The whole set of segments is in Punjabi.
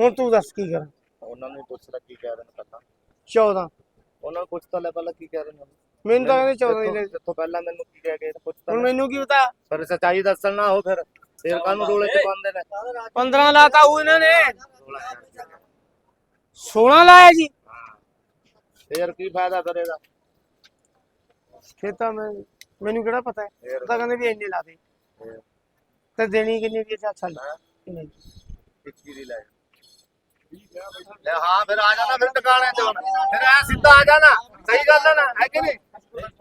ਹੁਣ ਤੂੰ ਦੱਸ ਕੀ ਕਰਾਂ? ਉਹਨਾਂ ਨੂੰ ਪੁੱਛ ਲੈ ਕੀ ਕਹਿ ਰਹੇ ਨੇ ਪਹਿਲਾਂ। 14 ਉਹਨਾਂ ਨੂੰ ਪੁੱਛ ਤਾਂ ਲੈ ਪਹਿਲਾਂ ਕੀ ਕਹਿ ਰਹੇ ਨੇ ਮੈਨੂੰ ਤਾਂ ਕਹਿੰਦੇ 14 ਦੀ ਲੈ। ਜਿੱਥੋਂ- ਜਿੱਥੋਂ ਪਹਿਲਾਂ ਮੈਨੂੰ ਕੀ ਕਹਿ ਗਏ ਪੁੱਛ ਤਾਂ ਹੁਣ ਲੈ। ਮੈਨੂੰ ਕੀ ਪਤਾ? ਪਰ ਸੱਚਾਈ ਦੱਸਣ ਨਾ ਹੋ ਫਿਰ। ਫਿਰ ਕਾਹਨੂੰ ਰੋਲੇ ਚ ਪਾਉਂਦੇ ਨੇ? 15 ਲਾਤਾ ਉਹ ਇਹਨਾਂ ਨੇ। 16 ਲਾਇਆ ਜੀ। ਫਿਰ ਕੀ ਫਾਇਦਾ ਕਰੇਗਾ ਖੇਤਾਂ ਮੈਂ ਮੈਨੂੰ ਕਿਹੜਾ ਪਤਾ ਹੈ? ਫੇਰ ਉਹ ਤਾਂ ਕਹਿੰਦੇ ਵੀ ਇੰਨੇ ਲਾ ਦੇ। ਫਿਰ। ਤੇ ਦੇਣੀ ਕਿੰਨੀ ਦੀ ਅੱਛਾ ਚੱਲ ਕਿੰਨੇ? ਦੀ? ਦੀ ਲੈ ਲੈ ਹਾਂ ਫਿਰ ਆ ਜਾਣਾ ਫਿਰ ਟਿਕਾਣੇ ਤੇ ਹੁਣ। ਫਿਰ ਐ ਸਿੱਧਾ ਆ ਜਾਣਾ ਸਹੀ ਗੱਲ ਹੈ ਨਾ ਹੈ ਕਿ ਨਹੀਂ?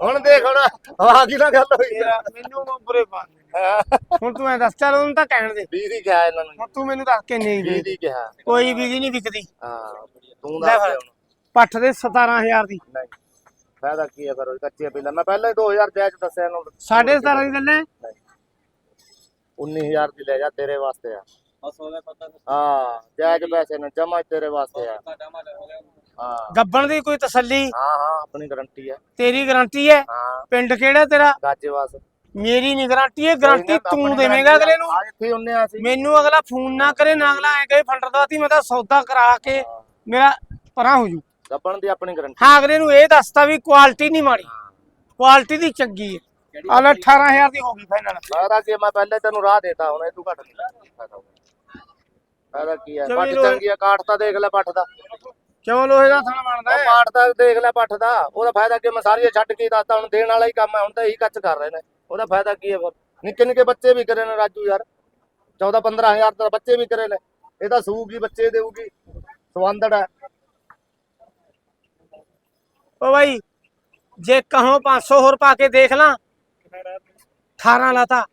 ਹੁਣ ਦੇਖ ਹੁਣ ਆ ਕੀ ਨਾ ਗੱਲ ਹੋਈ। ਤੇਰਾ ਮੈਨੂੰ ਬੁਰੇ ਪਾ ਹੁਣ ਤੂੰ ਐ ਦੱਸ ਚੱਲ ਉਹਨੂੰ ਤਾਂ ਕਹਿਣ ਦੇ। 20 ਦੀ ਕਿਹਾ ਇਹਨਾਂ ਨੂੰ। ਹੁਣ ਤੂੰ ਮੈਨੂੰ ਦੱਸ ਕਿੰਨੇ ਦੀ 20 ਦੇ ਦੀ ਕਿਹਾ। ਕੋਈ ਵੀ ਨਹੀਂ ਵਿਕਦੀ। ਹਾਂ ਤੂੰ ਲੈ ਦੱਸ ਫਿਰ। ਦੇ ਹੁਣ ਪੱਠ ਦੇ 17000 ਦੀ। ਨਹੀਂ ਫਾਇਦਾ ਕੀ ਹੈ ਫਿਰ ਕੱਚੇ ਪਿੰਡਾਂ। ਮੈਂ ਪਹਿਲਾਂ ਹੀ 2000 ਜਾਇਜ਼ ਦੱਸਿਆ ਇਹਨੂੰ 17.5 ਦੀ ਦਿੰਨੇ 19000 ਦੀ ਲੈ ਜਾ ਤੇਰੇ ਵਾਸਤੇ ਆ। ਹਾਂ ਜਾਇਜ਼ ਪੈਸੇ ਨੇ ਜਮਾ ਤੇਰੇ ਵਾਸਤੇ ਆ। ਹਾਂ ਗੱਬਣ ਦੀ ਕੋਈ ਤਸੱਲੀ? ਹਾਂ ਹਾਂ ਆਪਣੀ ਗਾਰੰਟੀ ਹੈ ਤੇਰੀ ਗਾਰੰਟੀ ਹੈ? ਹਾਂ। ਪਿੰਡ ਕਿਹੜਾ ਤੇਰਾ? ਗਾਜੇਵਾਸ ਮੇਰੀ ਨਹੀਂ ਗਾਰੰਟੀ ਹੈ ਗਾਰੰਟੀ ਤੂੰ ਦੇਵੇਂਗਾ ਅਗਲੇ ਨੂੰ। ਆ ਇੱਥੇ ਹੁੰਨੇ ਆ ਅਸੀਂ। ਮੈਨੂੰ ਅਗਲਾ ਫੋਨ ਨਾ ਕਰੇ ਨਾ ਅਗਲਾ ਐ ਕਹੇ ਫੰਡਰ ਦਵਾਤੀ ਮੈਂ ਤਾਂ ਸੌਦਾ ਕਰਾ ਕੇ ਮੇਰਾ ਪਰਾਂ ਹੋ ਜੂ। ਗੱਬਣ ਦੀ ਆਪਣੀ ਗਾਰੰਟੀ ਹਾਂ ਅਗਲੇ ਨੂੰ ਇਹ ਦੱਸਤਾ ਵੀ ਕੁਆਲਿਟੀ ਨਹੀਂ ਮਾੜੀ। ਕੁਆਲਿਟੀ ਦੀ ਚੰਗੀ ਹੈ। ਆਹ ਲੈ 18000 ਦੀ ਹੋ ਗਈ ਫਾਈਨਲ ਫਾਇਦਾ ਕੀ ਮੈਂ ਪਹਿਲੇ ਤੈਨੂੰ ਰਾਹ ਦੇਤਾ ਹੁਣ ਇਹ ਤੂੰ ਘੱਟ ਨਹੀਂ ਫਾਇਦਾ ਕੀ ਹੈ? ਚਲੋ ਪੱਠ ਜੀ ਲੋ- ਚੰਗੀ ਹੈ ਕਾਠ ਤਾਂ ਦੇਖ ਲੈ ਪੱਠ ਦਾ। ਕਿਉਂ ਲੋਹੇ ਦਾ ਥਣ ਬਣਦਾ ਉਹ ਹੈ। ਕਾਠ ਤਾਂ ਦੇਖ ਲੈ ਪੱਠ ਦਾ। ਉਹਦਾ ਫਾਇਦਾ ਕੀ ਮੈਂ ਸਾਰੀਆਂ ਛੱਡ ਕੇ ਹੀ ਦੱਸਤਾ ਹੁਣ ਦੇਣ ਵਾਲਾ ਹੀ ਕੰਮ ਹੈ ਹੁਣ ਤਾਂ ਇਹੀ ਕੱਚ ਕਰ ਰਹੇ ਨੇ। ਉਹਦਾ ਫਾਇਦਾ ਕੀ ਹੈ ਫਿਰ? ਨਿੱਕੇ ਨਿੱਕੇ ਬੱਚੇ ਵੀ ਕਰੇ ਨੇ ਰਾਜੂ ਯਾਰ। 14 15000 ਦਾ ਬੱਚੇ ਵੀ ਕਰੇ ਨੇ। ਇਹ ਤਾਂ ਸੂਗੀ ਬੱਚੇ ਦੇਊਗੀ। ਸਵੰਦੜ ਹੈ। ਓ ਭਾਈ ਜੇ ਕਹੋ 500 ਹੋਰ ਪਾ ਕੇ ਦੇਖ ਲਾਂ। 18 ਲਾਤਾ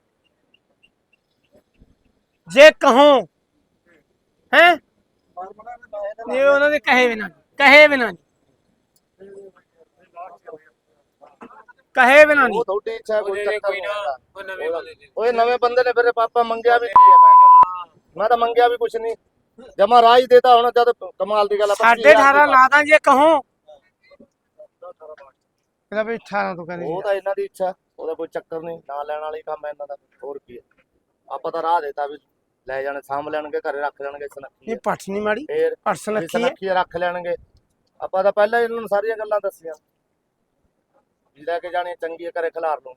ਜੇ ਕਹੋ ਹੈ? ਇਹ ਉਹਨਾਂ ਦੇ ਕਹੇ ਬਿਨਾ ਕਹੇ ਬਿਨਾ ਕਹੇ ਬਿਨਾ ਨਹੀਂ। ਉਹ ਤੁਹਾਡੀ ਇੱਛਾ ਕੋਈ ਚੱਕਰ ਨਹੀਂ। ਉਹ ਨਵੇਂ ਬੰਦੇ ਓਏ ਨਵੇਂ ਬੰਦੇ ਨੇ ਮੇਰੇ ਪਾਪਾ ਮੰਗਿਆ ਵੀ ਕੀ ਹੈ? ਮੈਂ ਮੈਂ ਤਾਂ ਮੰਗਿਆ ਵੀ ਕੁਛ ਨਹੀਂ। ਜਮਾ ਹੀ ਦੇਤਾ ਹੁਣ ਜਦ ਕਮਾਲ ਦੀ ਗੱਲ ਹੈ ਸਾਢੇ 18 ਲਾ ਦਾਂ ਜੇ ਕਹੋ। ਇਹਦਾ ਵੀ 18 ਤੋਂ ਕਹਿੰਦੇ ਉਹ ਤਾਂ ਇਹਨਾਂ ਦੀ ਇੱਛਾ ਉਹਦਾ ਕੋਈ ਚੱਕਰ ਨਹੀਂ ਨਾ ਲੈਣ ਵਾਲੀ ਕੰਮ ਹੈ ਇਹਨਾਂ ਦਾ ਹੋਰ ਕੀ ਆਪਾਂ ਤਾਂ ਰਾਹ ਦੇਤਾ ਵੀ ਲੈ ਜਾਣੇ ਸਾਂਭ ਲੈਣਗੇ ਘਰੇ ਰੱਖ ਲੈਣਗੇ ਸੁਨੱਖੀ ਇਹ ਪੱਠ ਨਹੀਂ ਮਾੜੀ ਫੇਰ ਹੈ ਸੁਨੱਖੀ ਰੱਖ ਲੈਣਗੇ। ਆਪਾਂ ਤਾਂ ਪਹਿਲਾਂ ਇਹਨਾਂ ਨੂੰ ਸਾਰੀਆਂ ਗੱਲਾਂ ਦੱਸੀਆਂ। ਵੀ ਲੈ ਕੇ ਜਾਣੀ ਚੰਗੀ ਘਰੇ ਖਿਲਾਰ ਲਓ।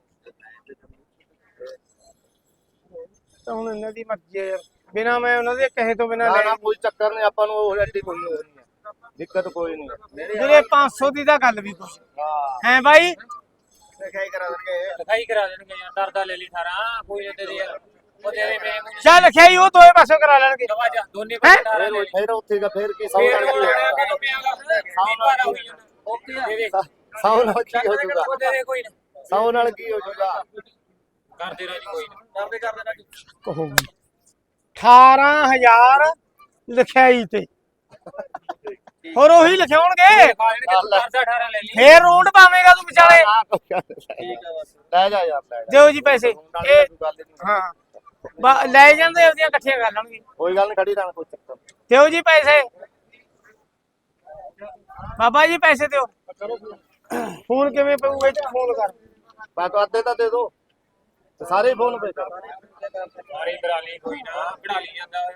ਤਾਂ ਹੁਣ ਇਹਨਾਂ ਦੀ ਮਰਜ਼ੀ ਹੈ ਯਾਰ। ਬਿਨਾ ਮੈਂ ਉਹਨਾਂ ਦੇ ਕਹੇ ਤੋਂ ਬਿਨਾ ਨਾ ਲੈ ਨਾ ਕੋਈ ਚੱਕਰ ਨਹੀਂ ਆਪਾਂ ਨੂੰ ਉਹ ਐਡੀ ਕੋਈ ਨਹੀਂ ਹੈ ਦਿੱਕਤ ਕੋਈ ਨਹੀਂ। ਵੀਰੇ 500 ਦੀ ਤਾਂ ਗੱਲ ਵੀ ਕੁਛ। ਹਾਂ। ਹੈ ਬਾਈ? ਲਿਖਾਈ ਕਰਾ ਦੇਣਗੇ। ਲਿਖਾਈ ਕਰਾ ਦੇਣਗੇ ਯਾਰ ਡਰਦਾ ਲੈ ਲਈ ਸਾਰਾ ਕੋਈ ਨਾ ਤੇਰੇ ਯਾਰ ਉਹ ਤੇਰੇ ਮੇਰੇ ਮੂੰਹ ਚੱਲ ਲਿਖਿਆ ਹੀ ਉਹ ਦੋਏ ਪਾਸੇ ਕਰਾ ਲੈਣਗੇ। ਦਵਾ ਜਾ ਦੋਨੇ ਪਾਸੇ ਡਾਰਾ ਫੇਰ ਉੱਥੇ ਦਾ ਫੇਰ ਕੀ ਸੌ ਨਾਲ ਕੀ ਹੋਊਗਾ? ਹੋ ਸੌ ਨਾਲ ਕੀ ਹੋ ਜਾਊਗਾ? ਸੌ ਨਾਲ ਕੀ ਹੋ ਜਾਊਗਾ? ਕਰ ਦੇ ਰਾਜੀ ਕੋਈ ਨਾ। ਕਰਦੇ ਕਰਦੇ ਰਾਜੀ। ਕਹੂਗੀ 18000 ਲਿਖਾਈ ਤੇ। ਹੋਰ ਉਹੀ ਲਿਖਾਉਣਗੇ ਕਰਦਾ 18 ਲੈ ਲਈ। ਫੇਰ ਰੋਡ ਪਾਵੇਂਗਾ ਤੂੰ ਵਿਚਾਲੇ। ਹਾਂ, ਕੋਈ ਗੱਲ ਨਹੀਂ। ਲੈ ਜਾ ਯਾਰ ਲੈ ਜਾ। ਦਿਓ ਜੀ ਪੈਸੇ। ਇਹ ਹਾਂ। ਬਾ- ਲੈ ਜਾਂਦੇ ਉਹਦੀਆਂ ਇਕੱਠੀਆਂ ਕਰ ਲੈਣਗੇ ਕੋਈ ਗੱਲ ਨਹੀਂ ਖੜੀ ਰਹਿਣਾ ਕੋਈ ਚੱਕਰ ਨਹੀਂ। ਦਿਓ ਜੀ ਪੈਸੇ। ਬਾਬਾ ਜੀ ਪੈਸੇ ਦਿਓ। ਫੋਨ ਕਿਵੇਂ ਪਊਗਾ ਇਹ 'ਚ ਫੋਨ ਕਰ। ਮੈਂ ਤਾਂ ਅੱਧੇ ਤਾਂ ਦੇ ਦੋ। ਤੇ ਸਾਰੇ ਫੋਨ ਪੇ ਕਰ। ਸਾਰੀ ਕਰਾ ਲਈ ਕੋਈ ਨਾ ਕਢਾ ਲਈ ਜਾਂਦਾ।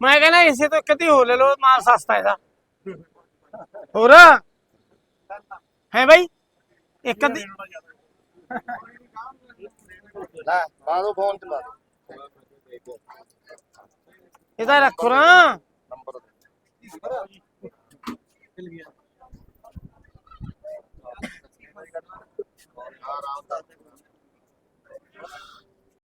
ਮੈਂ ਕਹਿੰਦਾ ਇਸੇ ਤੋਂ ਇੱਕ ਦੀ ਹੋ ਲੈ ਲਓ ਮਾਲ ਸਸਤਾ ਇਹਦਾ। ਹੋਰ? ਹੈ ਬਾਈ? ਇੱਕ ਦੀ ਲੈ ਦੋ ਫੋਨ ਚਲਾ ਇਹਦਾ ਰੱਖੋ ਨਾ ਨੰਬਰ